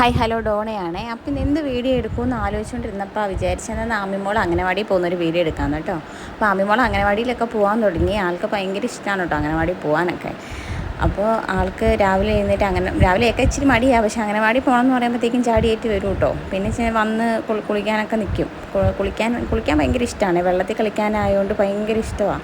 Hi hello ഡോണയാണ്. അപ്പം ഇന്ന് എന്ത് വീഡിയോ എടുക്കുമെന്ന് ആലോചിച്ചുകൊണ്ടിരുന്നപ്പോൾ വിചാരിച്ചത് ആമിമോൾ അംഗനവാടി പോകുന്നൊരു വീഡിയോ എടുക്കാമെന്ന് കേട്ടോ. അപ്പോൾ ആമിമോൾ അംഗനവാടിയിലൊക്കെ പോകാൻ തുടങ്ങി. ആൾക്ക് ഭയങ്കര ഇഷ്ടമാണ് കേട്ടോ അംഗനവാടി പോകാനൊക്കെ അപ്പോൾ ആൾക്ക് രാവിലെ എഴുന്നേറ്റ് അങ്ങനെ രാവിലെയൊക്കെ ഇച്ചിരി മടിയാണ് പക്ഷേ അംഗനവാടി പോകണം എന്ന് പറയുമ്പോഴത്തേക്കും ചാടിയേറ്റ് വരും കേട്ടോ. പിന്നെ വന്ന് കുളി- കുളിക്കാനൊക്കെ നിൽക്കും. കുളിക്കാൻ കുളിക്കാൻ ഭയങ്കര ഇഷ്ടമാണ് വെള്ളത്തിൽ കളിക്കാനായതുകൊണ്ട് ഭയങ്കര ഇഷ്ടമാണ്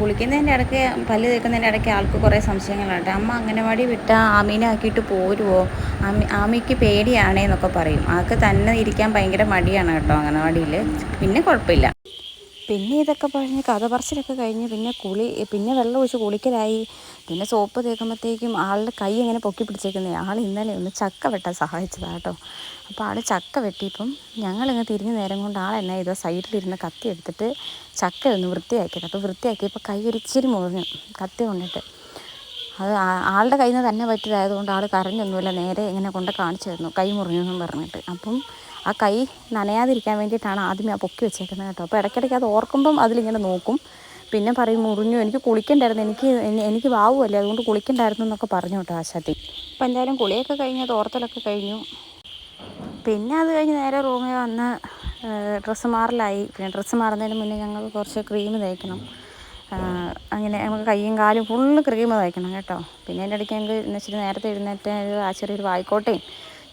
കുളിക്കുന്നതിന്റെ ഇടയ്ക്ക് പല്ല് തേക്കുന്നതിന്റെ ഇടയ്ക്ക് ആൾക്ക് കുറേ സംശയങ്ങളുണ്ട്. അമ്മ അംഗനവാടി വിട്ട ആമീനെ ആക്കിയിട്ട് പോരുമോ ആമി ആമിക്ക് പേടിയാണേന്നൊക്കെ പറയും. ആൾക്ക് തന്നെ ഇരിക്കാൻ ഭയങ്കര മടിയാണ് കേട്ടോ അംഗനവാടിയിൽ പിന്നെ കുഴപ്പമില്ല. പിന്നെ ഇതൊക്കെ പറഞ്ഞ് കഥ പറച്ചിലൊക്കെ കഴിഞ്ഞ് പിന്നെ കുളി പിന്നെ വെള്ളം ഒഴിച്ച് കുളിക്കലായി. പിന്നെ സോപ്പ് തേക്കുമ്പോഴത്തേക്കും ആളുടെ കൈ ഇങ്ങനെ പൊക്കി പിടിച്ചേക്കുന്നേ. ആൾ ഇന്നലെ ഒന്ന് ചക്ക വെട്ടാൻ സഹായിച്ചതാണ് കേട്ടോ. അപ്പോൾ ആൾ ചക്ക വെട്ടിയപ്പം ഞങ്ങളിങ്ങ് തിരിഞ്ഞ് നേരം കൊണ്ട് ആൾ എന്നാ ഇതോ സൈഡിലിരുന്ന് കത്തി എടുത്തിട്ട് ചക്ക ഒന്ന് വൃത്തിയാക്കിയത് അപ്പോൾ വൃത്തിയാക്കിയപ്പോൾ കൈ ഒരിച്ചിരി മുറിഞ്ഞു കത്തി കൊണ്ടിട്ട്. അത് ആളുടെ കയ്യിൽ നിന്ന് തന്നെ പറ്റിയതായതുകൊണ്ട് ആൾ കരഞ്ഞൊന്നുമില്ല നേരെ ഇങ്ങനെ കൊണ്ട് കാണിച്ചു തന്നു കൈ മുറിഞ്ഞു എന്നും പറഞ്ഞിട്ട്. അപ്പം ആ കൈ നനയാതിരിക്കാൻ വേണ്ടിയിട്ടാണ് ആദ്യമേ ആ പൊക്കി വെച്ചേക്കുന്നത് കേട്ടോ. അപ്പോൾ ഇടയ്ക്കിടയ്ക്ക് അത് ഓർക്കുമ്പം അതിലിങ്ങനെ നോക്കും. പിന്നെ പറയും മുറിഞ്ഞു എനിക്ക് കുളിക്കണ്ടായിരുന്നു എനിക്ക് എനിക്ക് വാവുമല്ലേ അതുകൊണ്ട് കുളിക്കണ്ടായിരുന്നു എന്നൊക്കെ പറഞ്ഞു കേട്ടോ ആശാത്തി. അപ്പം എന്തായാലും കുളിയൊക്കെ കഴിഞ്ഞ് തോർത്തലൊക്കെ കഴിഞ്ഞു. പിന്നെ അത് കഴിഞ്ഞ് നേരെ റൂമിൽ വന്ന് ഡ്രസ്സ് മാറലായി. പിന്നെ ഡ്രസ്സ് മാറുന്നതിന് മുന്നേ ഞങ്ങൾ കുറച്ച് ക്രീം തേക്കണം. അങ്ങനെ നമുക്ക് കൈയും കാലും ഫുള്ള് ക്രീം തയ്ക്കണം കേട്ടോ. പിന്നെ അതിന്റെ ഇടയ്ക്ക് ഞങ്ങൾക്ക് എന്ന് വെച്ചിട്ട് നേരത്തെ എഴുന്നേറ്റ് ഒരു ആ ചെറിയൊരു വായിക്കോട്ടയും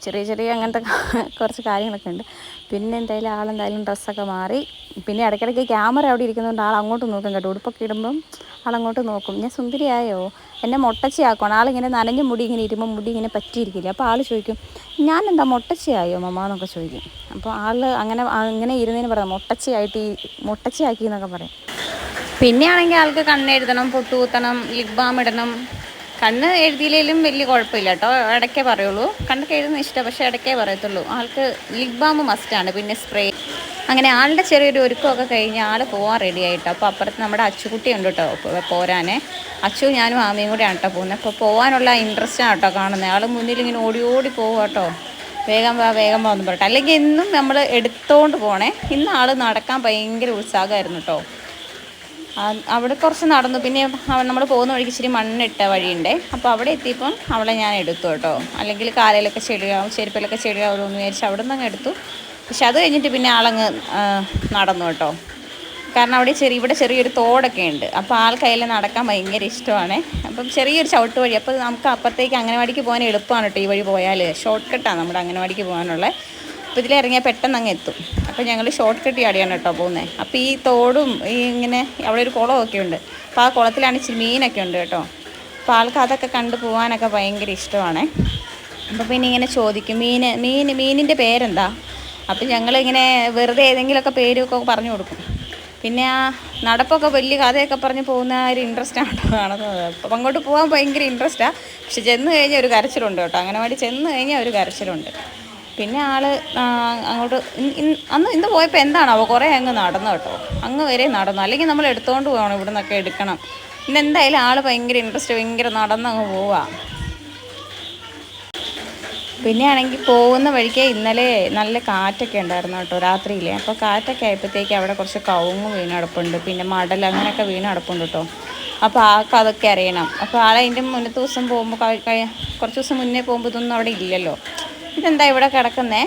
ചെറിയ ചെറിയ അങ്ങനത്തെ കുറച്ച് കാര്യങ്ങളൊക്കെ ഉണ്ട്. പിന്നെ എന്തായാലും ആളെന്തായാലും ഡ്രസ്സൊക്കെ മാറി. പിന്നെ ഇടയ്ക്കിടയ്ക്ക് ക്യാമറ അവിടെ ഇരിക്കുന്നതുകൊണ്ട് ആൾ അങ്ങോട്ട് നോക്കും കേട്ടോ. ഉടുപ്പൊക്കെ ഇടുമ്പം ആളങ്ങോട്ട് നോക്കും. ഞാൻ സുന്ദരിയായോ? എന്നെ മൊട്ടച്ചയാക്കണം ആളിങ്ങനെ നനഞ്ഞ മുടി ഇങ്ങനെ ഇരുമ്പോൾ മുടി ഇങ്ങനെ പറ്റിയിരിക്കില്ല? അപ്പോൾ ആൾ ചോദിക്കും ഞാൻ എന്താ മൊട്ടച്ചിയായോ മമ്മ? എന്നൊക്കെ ചോദിക്കും. അപ്പോൾ ആൾ അങ്ങനെ അങ്ങനെ ഇരുന്നതിന് പറയാം മൊട്ടച്ചയായിട്ട് ഈ മൊട്ടച്ചയാക്കി എന്നൊക്കെ പറയും. പിന്നെയാണെങ്കിൽ ആൾക്ക് കണ്ണെഴുതണം പൊട്ടുകുത്തണം ലിപ് ബാം ഇടണം. കണ്ണ് എഴുതിയില്ലെങ്കിലും വലിയ കുഴപ്പമില്ല കേട്ടോ. ഇടയ്ക്കേ പറയുള്ളൂ. കണ്ണൊക്കെ എഴുതുന്ന ഇഷ്ടമാണ് പക്ഷേ ഇടയ്ക്കേ പറയത്തുള്ളൂ. ആൾക്ക് ലിപ് ബാം മസ്റ്റാണ് പിന്നെ സ്പ്രേ അങ്ങനെ ആളുടെ ചെറിയൊരു ഒരുക്കമൊക്കെ കഴിഞ്ഞ് ആൾ പോകാൻ റെഡി ആയിട്ടോ. അപ്പോൾ അപ്പുറത്ത് നമ്മുടെ അച്ചുകുട്ടി ഉണ്ട് കേട്ടോ പോരാനേ. അച്ചു ഞാനും ആമയും കൂടെയാണ് കേട്ടോ പോകുന്നത്. അപ്പോൾ പോകാനുള്ള ഇൻട്രസ്റ്റാണ് കേട്ടോ കാണുന്നത്. ആൾ മുന്നിൽ ഇങ്ങനെ ഓടി ഓടി പോകും കേട്ടോ. വേഗം വാ വേഗം വാ എന്ന് അല്ലെങ്കിൽ എന്നും നമ്മൾ എടുത്തോണ്ട് പോണേ. ഇന്ന് ആൾ നടക്കാൻ ഭയങ്കര ഉത്സാഹമായിരുന്നു കേട്ടോ. അവിടെ കുറച്ച് നടന്നു. പിന്നെ നമ്മൾ പോകുന്ന വഴിക്ക് ഇച്ചിരി മണ്ണിട്ട വഴിയുണ്ടേ. അപ്പോൾ അവിടെ എത്തിയപ്പം അവളെ ഞാൻ എടുത്തു കേട്ടോ. അല്ലെങ്കിൽ കാലയിലൊക്കെ ചെടിയാവും ചെരുപ്പിലൊക്കെ ചെളിയാവുമല്ലോ എന്ന് വിചാരിച്ച് അവിടെ നിന്ന് എടുത്തു. പക്ഷെ അത് കഴിഞ്ഞിട്ട് പിന്നെ ആളങ്ങ് നടന്നു കേട്ടോ. കാരണം അവിടെ ചെറിയ ഇവിടെ ചെറിയൊരു തോടൊക്കെ ഉണ്ട്. അപ്പോൾ ആൾ കയ്യിൽ നടക്കാൻ ഭയങ്കര ഇഷ്ടമാണ്. അപ്പം ചെറിയൊരു ചവിട്ട് വഴി. അപ്പോൾ നമുക്ക് അപ്പുറത്തേക്ക് അംഗനവാടിക്ക് പോകാൻ എളുപ്പമാണ് കേട്ടോ ഈ വഴി പോയാൽ ഷോർട്ട് കട്ടാണ് നമ്മുടെ അംഗനവാടിക്ക് പോകാനുള്ള. അപ്പോൾ ഇതിലിറങ്ങിയാൽ പെട്ടെന്ന് അങ്ങ് എത്തും. അപ്പോൾ ഞങ്ങൾ ഷോർട്ട് കട്ട് ചാടിയാണ് കേട്ടോ പോകുന്നത് അപ്പോൾ ഈ തോടും ഈ ഇങ്ങനെ അവിടെ ഒരു കുളമൊക്കെ ഉണ്ട്. അപ്പോൾ ആ കുളത്തിലാണ് ഇച്ചിരി മീനൊക്കെ ഉണ്ട് കേട്ടോ. അപ്പോൾ ആൾക്ക് അതൊക്കെ കണ്ടു പോകാനൊക്കെ ഭയങ്കര ഇഷ്ടമാണ്. അപ്പോൾ പിന്നെ ഇങ്ങനെ ചോദിക്കും മീൻ മീൻ മീനിന്റെ പേരെന്താ? അപ്പം ഞങ്ങളിങ്ങനെ വെറുതെ ഏതെങ്കിലുമൊക്കെ പേരൊക്കെ പറഞ്ഞു കൊടുക്കും. പിന്നെ ആ നടപ്പൊക്കെ വലിയ കഥയൊക്കെ പറഞ്ഞ് പോകുന്ന ഒരു ഇൻട്രസ്റ്റ് ആണ് കാണുന്നത്. അപ്പം അങ്ങോട്ട് പോകാൻ ഭയങ്കര ഇൻട്രസ്റ്റാണ് പക്ഷെ ചെന്ന് കഴിഞ്ഞാൽ ഒരു കരച്ചിലുണ്ട് കേട്ടോ അങ്ങനെ വേണ്ടി ചെന്ന് കഴിഞ്ഞാൽ ഒരു കരച്ചിലുണ്ട്. പിന്നെ ആൾ അങ്ങോട്ട് അന്ന് ഇന്ന് പോയപ്പോൾ എന്താണാവോ കുറേ അങ്ങ് നടന്നു കേട്ടോ. അങ്ങ് വരെ നടന്നു. അല്ലെങ്കിൽ നമ്മൾ എടുത്തുകൊണ്ട് പോകണം ഇവിടെ നിന്നൊക്കെ എടുക്കണം. പിന്നെ എന്തായാലും ആൾ ഭയങ്കര ഇൻട്രസ്റ്റ് ഭയങ്കര നടന്ന് അങ്ങ് പോവാ. പിന്നെ ആണെങ്കിൽ പോകുന്ന വഴിക്ക് ഇന്നലെ നല്ല കാറ്റൊക്കെ ഉണ്ടായിരുന്നു കേട്ടോ രാത്രിയിലെ. അപ്പോൾ കാറ്റൊക്കെ ആയപ്പോഴത്തേക്ക് അവിടെ കുറച്ച് കവുങ്ങ് വീണ് കിടപ്പുണ്ട് പിന്നെ മടൽ അങ്ങനെയൊക്കെ വീണ് കിടപ്പുണ്ട് കേട്ടോ. അപ്പോൾ ആൾക്ക് അതൊക്കെ അറിയണം. അപ്പോൾ ആളെ അതിന്റെ മുന്നത്തെ ദിവസം പോകുമ്പോൾ കുറച്ച് ദിവസം മുന്നേ പോകുമ്പോൾ ഇതൊന്നും അവിടെ ഇല്ലല്ലോ. ഇതെന്താ ഇവിടെ കിടക്കുന്നേ?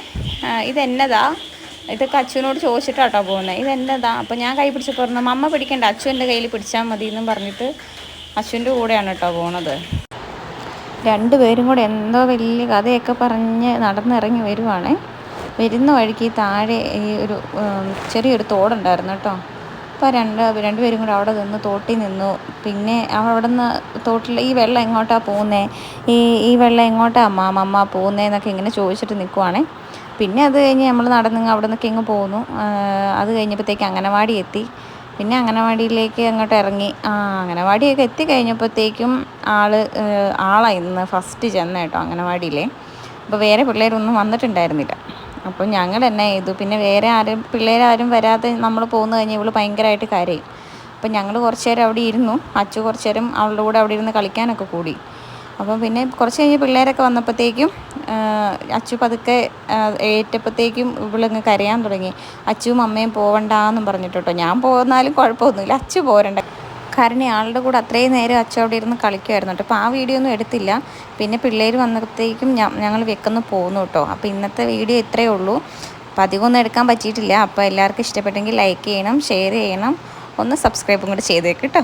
ഇതെന്നതാ? ഇതൊക്കെ അച്ഛനോട് ചോദിച്ചിട്ടാട്ടോ പോകുന്നത് ഇതെന്നതാ? അപ്പോൾ ഞാൻ കൈ പിടിച്ച് പറഞ്ഞു മമ്മ പിടിക്കണ്ട അച്ഛൻ എന്റെ കയ്യിൽ പിടിച്ചാൽ മതി എന്നും പറഞ്ഞിട്ട് അച്ഛന്റെ കൂടെയാണ് കേട്ടോ പോണത്. രണ്ടുപേരും കൂടെ എന്തോ വലിയ കഥയൊക്കെ പറഞ്ഞ് നടന്നിറങ്ങി വരുവാണേ. വരുന്ന വഴിക്ക് താഴെ ഈ ഒരു ചെറിയൊരു തോടുണ്ടായിരുന്നു കേട്ടോ. അപ്പോൾ രണ്ട് രണ്ടുപേരും കൂടെ അവിടെ നിന്ന് തോട്ടിൽ നിന്നു. പിന്നെ അവിടെ നിന്ന് തോട്ടിൽ ഈ വെള്ളം എങ്ങോട്ടാണ് പോകുന്നേ ഈ ഈ വെള്ളം എങ്ങോട്ടാണ് അമ്മ മമ്മ പോകുന്നതെന്നൊക്കെ ഇങ്ങനെ ചോദിച്ചിട്ട് നിൽക്കുവാണേ പിന്നെ അത് കഴിഞ്ഞ് നമ്മൾ നടന്ന് അവിടെ നിന്നൊക്കെ ഇങ്ങ് പോന്നു. അത് കഴിഞ്ഞപ്പോഴത്തേക്ക് അംഗനവാടി എത്തി. പിന്നെ അംഗനവാടിയിലേക്ക് അങ്ങോട്ട് ഇറങ്ങി. ആ അംഗനവാടിയൊക്കെ എത്തി കഴിഞ്ഞപ്പോഴത്തേക്കും ആൾ ആളായിരുന്നു ഫസ്റ്റ് ചെന്ന കേട്ടോ അംഗനവാടിയിലെ. അപ്പോൾ വേറെ പിള്ളേരൊന്നും വന്നിട്ടുണ്ടായിരുന്നില്ല. അപ്പോൾ ഞങ്ങൾ തന്നെ ചെയ്തു? പിന്നെ വേറെ ആരും പിള്ളേരാരും വരാതെ നമ്മൾ പോന്നു കഴിഞ്ഞാൽ ഇവൾ ഭയങ്കരമായിട്ട് കരയും. അപ്പം ഞങ്ങൾ കുറച്ച് നേരം അവിടെ ഇരുന്നു. അച്ചു കുറച്ച് നേരം അവളുടെ കൂടെ അവിടെ ഇരുന്ന് കളിക്കാനൊക്കെ കൂടി. അപ്പം പിന്നെ കുറച്ച് കഴിഞ്ഞ് പിള്ളേരൊക്കെ വന്നപ്പോഴത്തേക്കും അച്ചു പതുക്കെ ഏറ്റപ്പോഴത്തേക്കും ഇവളിങ്ങ് കരയാൻ തുടങ്ങി. അച്ചുവും അമ്മയും പോവണ്ടെന്നും പറഞ്ഞിട്ടോ ഞാൻ പോന്നാലും കുഴപ്പമൊന്നുമില്ല. അച്ചു പോരണ്ട. കാരണം ആളുടെ കൂടെ അത്രയും നേരം അച്ഛൻ അവിടെ ഇരുന്ന് കളിക്കുമായിരുന്നു കേട്ടോ. അപ്പോൾ ആ വീഡിയോ ഒന്നും എടുത്തില്ല. പിന്നെ പിള്ളേർ വന്നപ്പോഴത്തേക്കും ഞങ്ങൾ വെക്കുന്നു പോന്നു കേട്ടോ. അപ്പോൾ ഇന്നത്തെ വീഡിയോ ഇത്രയേ ഉള്ളൂ. അപ്പോൾ അധികമൊന്നും എടുക്കാൻ പറ്റിയിട്ടില്ല. അപ്പോൾ എല്ലാവർക്കും ഇഷ്ടപ്പെട്ടെങ്കിൽ ലൈക്ക് ചെയ്യണം ഷെയർ ചെയ്യണം. ഒന്ന് സബ്സ്ക്രൈബും കൂടെ ചെയ്തേക്ക് കേട്ടോ.